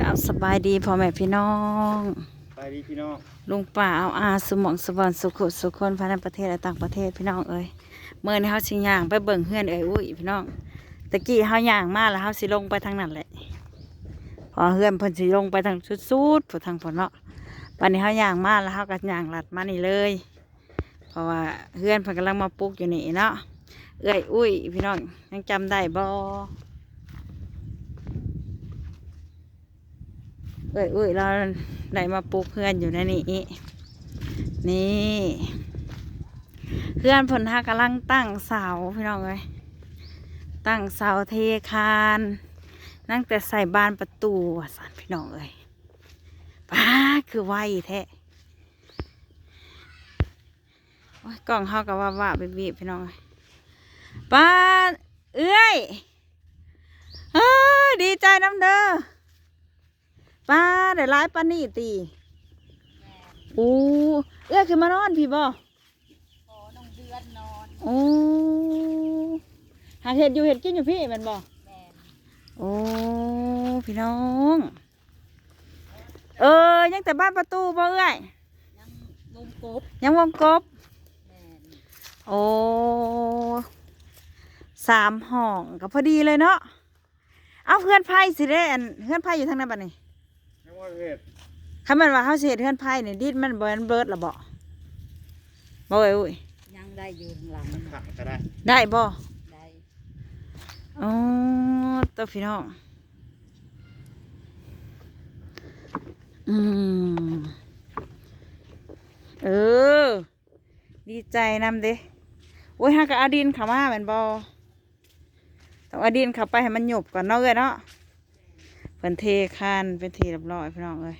กับสบายดีพ่อแม่พี่น้องไปดีพี่น้องลุงป่าเอาอาสมองสวรรค์สุขุสุขคนภายในประเทศและต่างประเทศพี่น้องเอ้ยเมื่อนี้เฮาสิย่างไปเบิ่งเฮือนเอ้ยอุ้ยพี่น้องตะกี้เฮาย่างมาแล้วเฮาสิลงไปทางนั้นแหละพอเฮือนเพิ่นสิลงไปทางสุดๆผู้ทางผลเนาะวันนี้เฮาย่างมาแล้วเฮาก็ย่างลัดมานี่เลย เพราะว่าเฮือนเพิ่นกำลังมาปลูกอยู่นี่เนาะเอ้ยอุ้ยพี่น้องยังจำได้บ่ เอ้ยอุ้ยเราได้มาปลูกเฮือนอยู่ในนี้นี่เฮือนเพิ่ากำลังตั้งเสาพี่น้องเอ้ยตั้งเสาเทคานนั่งแต่ใส่บานประตูว่าสานพี่น้องเอ้ยป้าคือไวแท้กล่องเฮากับว่าว่าบีบพี่น้องเอ้ยป้าเอ้ยเอ้ดีใจน้ำเด้อ ป้าได้ร้ายปานนี่ตีโอ้เอ้ยคือมานอนพี่บ่ขอน้องเดือนนอนโอ้หาเห็ดอยู่เห็ดกินอยู่พี่แมันบ่แม่นโอ้พี่น้อง เออยังแต่บ้านประตูบ่เอ้ยยังมุมกบยังวงกบ แม่นโอ้สามห้องก็พอดีเลยเนาะ เอาเพื่อนไพ่สิได้อันเพื่อนไพ่อยู่ทางนั้นบัดนี้ ยังว่าเห็ดคันแมันว่าเขาสิเฮ็ดเพื่อนไพ่นี่ดินมันบ่แม่นเบิดละบ่บ่เอ้ยอุ้ยยังได้อยู่ข้างหลังขังก็ได้ ได้บ่ได้อ๋อตัวพี่น้องอืมเออ ดีใจนำเด้โอ้ยฮากะเอาดินเข้ามาแม่นบ่ต้องเอาดินเข้าไปให้มันหยบก่อนเนาะเอ้ยเนาะ เพิ่นเทคานเป็นทีเรียบร้อยพี่น้องเอ้ย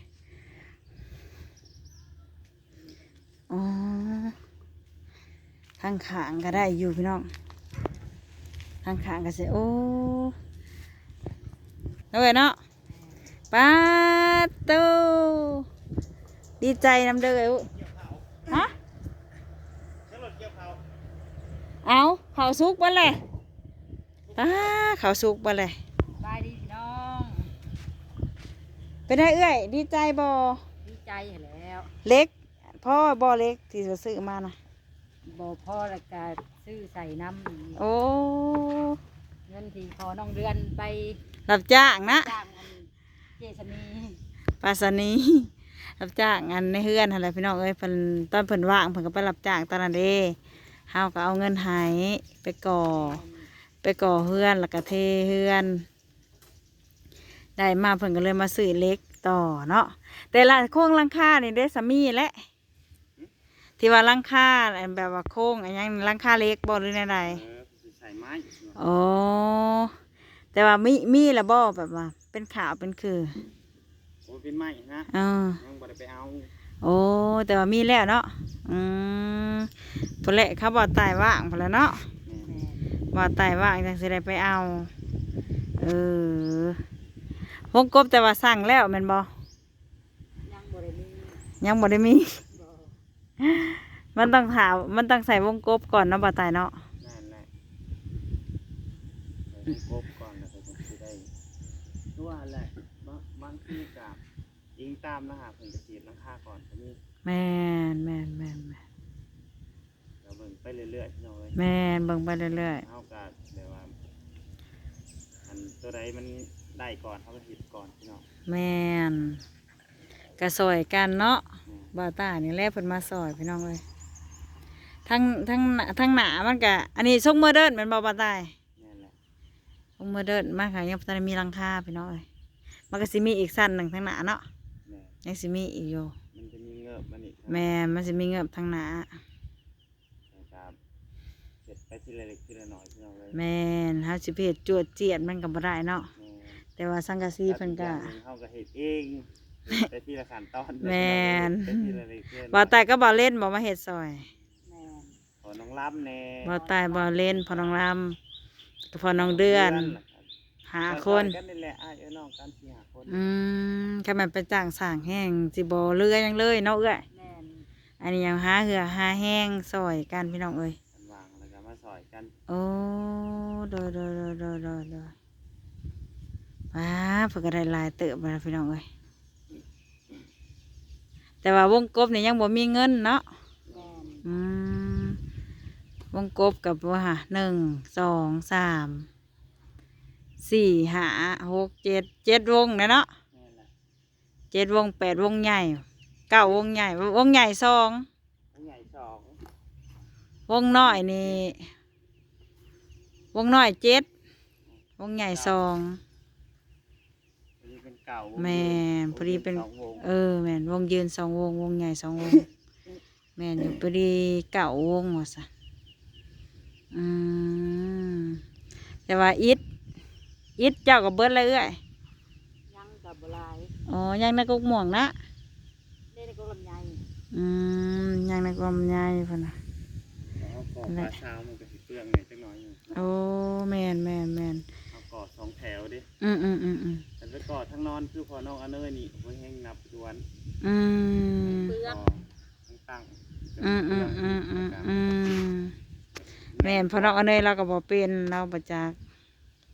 อ๋อทางขางก็ได้อยู่พี่น้องทางขางก็เสิโอ้เอ้ยเนาะป้าตูดีใจนำเด้อเอ้ฮะเจ้ารถเกี่ยวเขาเอาเขาวสุกบ่เลยป้าเขาวสุกบ่เลยดีพี่น้อง เป็นไงเอ้ยดีใจบ่ดีใจแล้วเล็กพ่อบ่เล็กที่จะซื้อมานะบ่พ่อและกาซื้อใส่น้ำอีกโอ้เงินที่ขอน้องเดือนไปรับจ้างนะจ้างอันเจสนีปาสนีรับจ้างงานในเฮือนอะไรพี่น้องเอ้ยเพิ่นตอนเพิ่นว่างเพิ่นก็ไปรับจ้างตอนนั้นเด้เฮาก็เอาเงินใหายไปก่อ ไปก่อเฮือนแล้วก็เทเฮือน ได้มาเพิ่นก็เลยมาซื้อเหล็กต่อเนาะแต่ละโค้งหลังคานี่ได้สามีแหละ ที่ว่าหลังคาอันแบบว่าโค้งอันหยังหลังคาเล็กบ่หรือในใดเออสิใส่ไม้โอ้แต่ว่ามีมีละบ่แบบว่า เป็นขาวเป็นคือโอ้เป็นไม้นะเออยังบ่ได้ไปเอาโอ้แต่ว่ามีแล้วเนาะอืมพอแหละเขาบอกตายว่างพอแล้วเนาะแม่แม่นบอกตายว่างจังสิได้ไปเอา เออ วงกบแต่ว่าสั่งแล้วแม่นบ่ยังบ่ได้มียังบ่ได้มีบ่มันต้องถามมันต้องใส่วงกบก่อนเนาะบ่ตายเนาะนั่นแหละเดี๋ยวครบก่อนแล้วก็จะสิได้ตัวแหละบางบางทีกับอิงตามนะฮะเพิ่นจะสีดหลังคาก่อนก็มีแม่นแม่นแม่นแม่นเดี๋ยวเบิ่งไปเรื่อยๆพี่น้องเอ้ยแม่นเบิ่งไปเรื่อยเฮาก็แบบว่าอันตัวใดมัน ได้ก่อนเฮาก็เฮ็ดก่อนพี่น้องๆแม่นกระซอยกันเนาะอืมบ่ตานี่แหละเพิ่นมาซอยพี่น้องเลยทั้งทั้งหน้าทั้งหนามันก็อันนี้ทรงโมเดิร์นแมันบ่บ่ตายนั่นแหละทรงโมเดิร์นมากค่ะยังบ่ทันได้มีหลังคาพี่น้องเอ้ยมันก็สิมีอีกสั้นหนึ่งทั้งหนาเนาะแม่ยังสิมีอีกอยู่มันจะมีเงือบมันอีกแม่มันสิมีเงือบทั้งหนานะครับเสร็จไปทีละเล็กทีละน้อยพี่น้องเลยแม่นเฮาสิไปเฮ็ดจวดเจียดมันก็บ่ได้เนาะ แม่ แต่ว่าสังกะสีเพิ่นก็แล้วอีอย่างหงเฮาก็เฮ็ดเองไปทีละขั้นตอนแม่น ไปทีละเล็กทีละน้อยบ่ตายก็บ่เล่นบ่มาเฮ็ดซอยแม่นขอน้องรับแน่บ่ตายบ่เล่นพอน้องลำก็พอน้องเดือนหาคน กันนี่แหละอ้ายเอ้ยน้องกันสี่หาคนอืมก็มันเป็นจ้างสร้างแห้งสิบ่เรือหยังเลยเนาะเอ้ยแม่นอันนี้ยังหาเหือหาแห้งซอยกันพี่น้องเอ้ย กันวางแล้วก็มาซอยกัน โอ้โดยโดยโดยโดยโดยโดย ว้าเพิ่นก็ได้ลายเติบมาพี่น้องเอ้ยแต่ว่าวงกบเนี่ยยังบ่มีเงินเนาะอืมวงกบกับว่าหนึ่งสองสามสี่ห้าหกเจ็ดเจ็ดวงนะเนาะเจ็ดวงแปดวงใหญ่เก้าวงใหญ่วงใหญ่สองผู้ใหญ่องวงน้อยนี่ วงน้อยเจ็ดวงใหญ่สอง เป็นเก่าแม่นพอดีเป็น สองวงเออแม่นวงยืนสองวงวงใหญ่สองวง แม่นอยู่พอดีเก้าวงว่าซะอืมแต่ว่าอิดอิดเจ้ากับเบิดเลยเอ้ยยังกับบหลายอ๋อยังในกุกม่วงนะได้ในก็ลำไยอืมยังในกลมใหญ่พุ่นน่ะเอาก่อปลาเช้ามันก็สิเปลืองหน่อยจักหน่อยอยู่โอ้แม่นแม่นแม่นเอาก่อสองแถวดิอืมอืมอืมอืม แต่ไปก่อทั้งนอนคือพอน้องอันเนยนี่ไว้แห้งนับดวนอืมเปลือก่กอทั้งตั้งอืมอืมอืมอืมอืมแม่นเพอเราเอาเนยเราก็บ่เป็นเราประจัก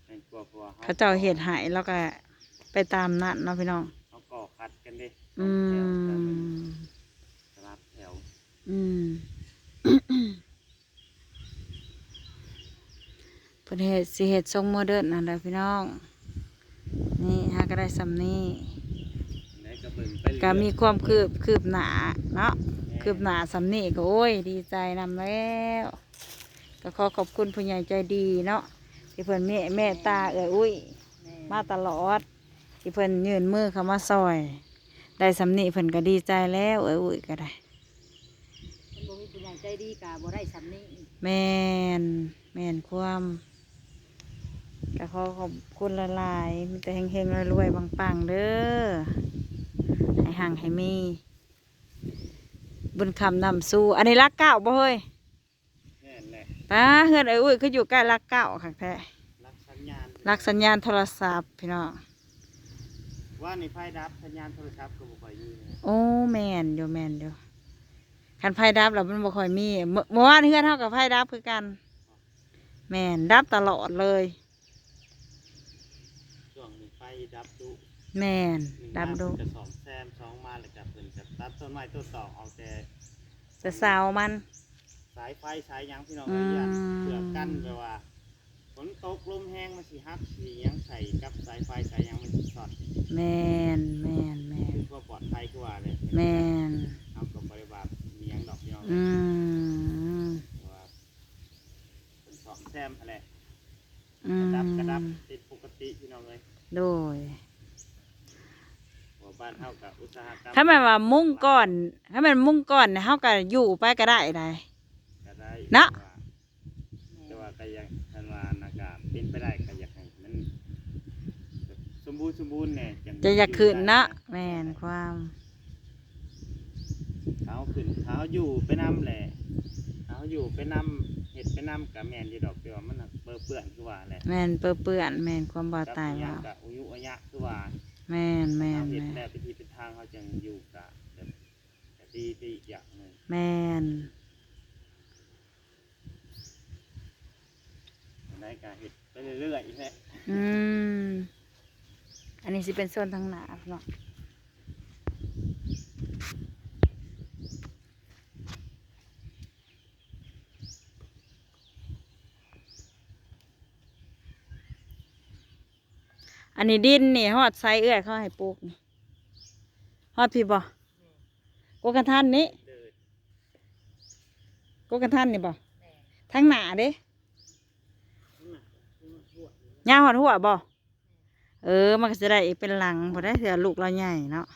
แม่นกลัวกลัวเขาเจ้าเห็ดใหายเราก็ไปตามนัดเนาะพี่น้องเอาก่อคัดกันดิอืสองแถวมสลับแถวอืมเพิ่นเฮ็ดสิเฮ็ดทรงโมเดิร์นนั่นแหละพี่น้อง นี่ฮะก็ได้สำนี้ไหนก็เบิ่งไปเรื่อยก็มีความคืบคืบหนาเนาะแม่คืบหนาสำนี้ก็โอ้ยดีใจนำแล้ว ก็ขอขอบคุณผู้ใหญ่ใจดีเนาะที่เพิ่นเมตแม่ตาเอ้ยอุ้ยแม่นมาตลอด ที่เพิ่นยื่นมือเข้ามาซอย ได้สำนีเพิ่นก็ดีใจแล้วเอ้ยอุ้ยก็ได้มันบ่มีผู้ใหญ่ใจดีกะบ่ได้สำนี้แม่นแม่นความ ก็ขอขอบคุณละลายๆมีแต่เฮงๆรวยๆปังๆเด้อให้ห่างให้มี บุญคำนำสู้ อันนี้รักเก้าบ่เฮ้ยแน่นแหละป้าเฮือนเอ้ยอุ้ยคืออยู่ใกล้รักเก้าค่ะแท้รักสัญญาณรักสัญญาณโทรศัพท์พี่น้องว่าในไฟดับสัญญาณโทรศัพท์ก็บ่ค่อยมีนะโอ้แม่นอยู่แม่นอยู่คันไฟดับแล้วมันบ่ค่อยมีเมื่อเมื่อวานเฮือนเท่ากับไฟดับคือกัน แม่นดับตลอดเลย ช่วงนี้ไฟดับดุ แม่นหนึ่งดับดูมาเพิ่นจะสองแซมสองมาแล้วก็เพิ่นจะตัดต้นไม้ต้นตอกเอาแต่จะสาวมัน สายไฟสายหยังพี่น้องอืเอ้มยยันเพื่อกั้นไปว่าฝนตกลมแห้งมันสิฮักสิหยังใส่กับสายไฟสายหยังมันสิสอดแม่นแม่นแม่นคือว่าปลอดภัยคือว่าเลยแม่นเอากับบริบาลมีหยังดอกพี่น้องอืม เพราะว่าเป็นสองแซมอะไร อื กระ ม ดับกระดับติดปกติพี่น้องเลย โดย หัวบ้านเท่ากับอุตสาหกรรม ถ้าแม่นว่ามุ่งก่อนถ้าแม่นมุ่งก่อนเนี่ยเฮาก็อยู่ไปก็ได้ได้ก็ได้เนาะแต่ว่าก็ยังทันวานอากาศเป็นไปได้ก็อยากให้มันแบบสมบูรณ์สมบูรณ์เนี่ยจังจะอยากขึ้นเนาะอยู่ได้แม่นความเท้าขึ้นเท้าอยู่ไปน้ำแหละเท้าอยู่ไปน้ำเห็ดไปน้ำกับแมนอยู่ดอกเดียวมันน่ะเปื้อนเปื้อนคือว่าแหละแม่นเปื้อเปื้อนแม่นความบ่ตายกัว่าบกับอุยุอุยะคือว่า แม่นแม่นเอาเห็ดแม่นแบบพิธีเป็นทางเขาจังอยู่กับแบบแต่ดีดีอีกอย่างหนึ่งแม่นได้การเห็ดไปเรื่อยๆอีกแหละอืมอันนี้สิเป็นส่วนทางหน้าเนาะ อันนี้ดินนี่ฮอดไซเอื้อยเขาให้ปลูกนี่ฮอดพี่บ่กกันท่านนี้เดินกกันท่านนี่บ่ทางหน้าเด้ย่าหอดหัวบ่เออ มันก็จะได้เป็นหลังพอได้เสือลูกเราใหญ่เนาะ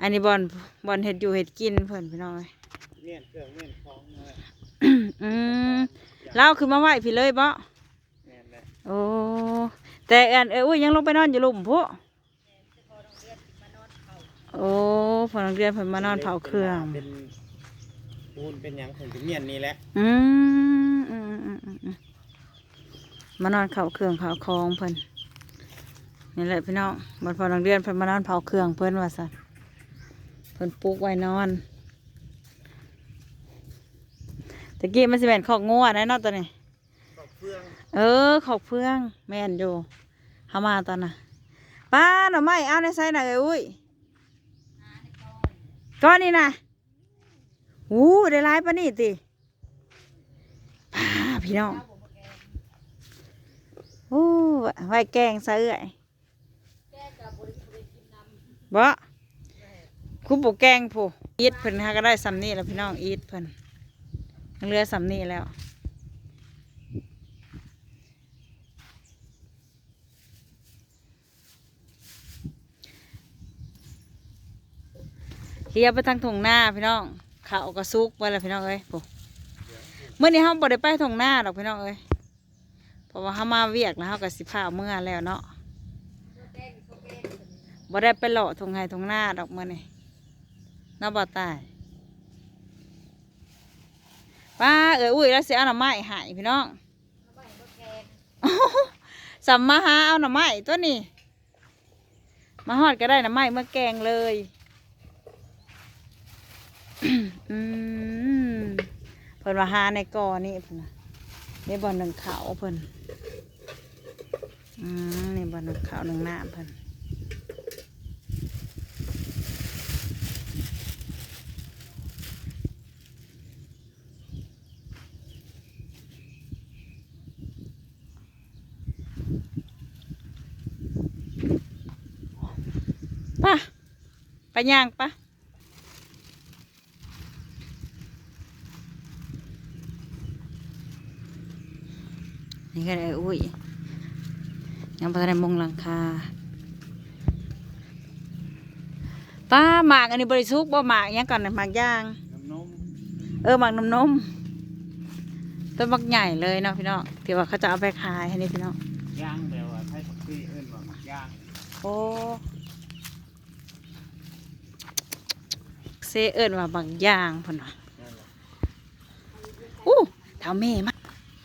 อันนี้บอลบอลเห็ดอยู่เห็ดกินเพิ่นพี่น้อยเมี่ยนเครื่องเมี่ยนคล้องนั่นแหละอืมเล่าคือมาไหวพี่เลยบ่แม่นแหละโอ้ แต่อันเอออุ้ยยังลงไปนอนอยู่หลุมพุโอ้พอนักเรียนเพิ่นมานอนเผาเครื่อง เป็นปูนเป็นหยังเพิ่นเป็นเมี่ยนนี่แหละอืมอืมอืมอืมอืมมานอนเผาเครื่องเผาคองเพิ่นนี่แหละพี่น้องบนพอนักเรียนเพิ่นมานอนเผาเครื่องเพิ่นว่าสันเพิ่นปลูกไว้นอนตะกี้มันสิแม่นขอกงัวนะเนาะตัวนี้ดอก เออขอกเพื่องแม่นอยู่เฮามาตอนน่ะป้าหน่อไม้เอาในไซน่ะเอ้ยอุ้ยก้อนนี่นะอู้ได้หลายปะนี่ติป้าพี่น้องโอ้ไว้แกงซะเอ้ยบ่คุปแกงผู้อีทเพิ่นฮะก็ได้สำนี่แล้วพี่น้องอีทเพิ่นเหลือสำนี่แล้ว เลียไปทางถงหน้าพี่น้องเขาก็ซุกไปแล้วพี่น้องเอ้ยโอ้เมื่อนี้เขาบ่ได้ไปถงหน้าดอกพี่น้องเอ้ยเพราะว่าเขามาเวียกแล้วเขาก็สิพาเมื่อแล้วเนาะบ่ได้ไปหล่อถงไห้ถงหน้าดอกเมื่อนี้น่าบ่ตายป้าเอ้ยอุ้ยแล้วเสียเอาหน่อไม้หายพี่น้องสัมมาหาเอาหน่อไม้ตัวนี้ มาฮอดก็ได้หน่อไม้เมื่อแกงเลย อืมเพิ่นว่าหาในกอนี่เพิ่นนะนี่บ่อนหนึ่งเขาเพิ่นอืมนี่บ่อนหนึ่งเขาหนึ่งหน้ำเพิ่นไป่ะไปย่างปะ นี่ก็ได้อุ้ยยังพอได้มงหลังคาป้าหมากอันนี้บริสุทธิ์บ่หมากหยังก่อนนะหมากย่างน้ำนมเออหมากนมนมต้นบักใหญ่เลยเนาะพี่น้องที่ว่าเขาจะเอาไปขายให้นี่พี่น้องย่างแต่ว่าไทยผักชีเอิ้นว่าหมักย่างโอ้เซเอิญว่าบางอย่างพ่นว่ะนั่นแหละอู้เท้าแม่มา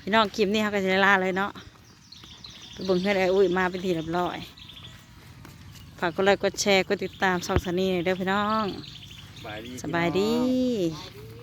พี่น้องคลิปนี้เขาก็จะได้ลาเลยเนาะไปเบิ่งให้ได้อุ้ยมาเป็นทีเรียบร้อยฝากกดไลค์กดแชร์กดติดตามสองสนีหน่อยเด้อพี่น้อง สบายดีสบายดีพ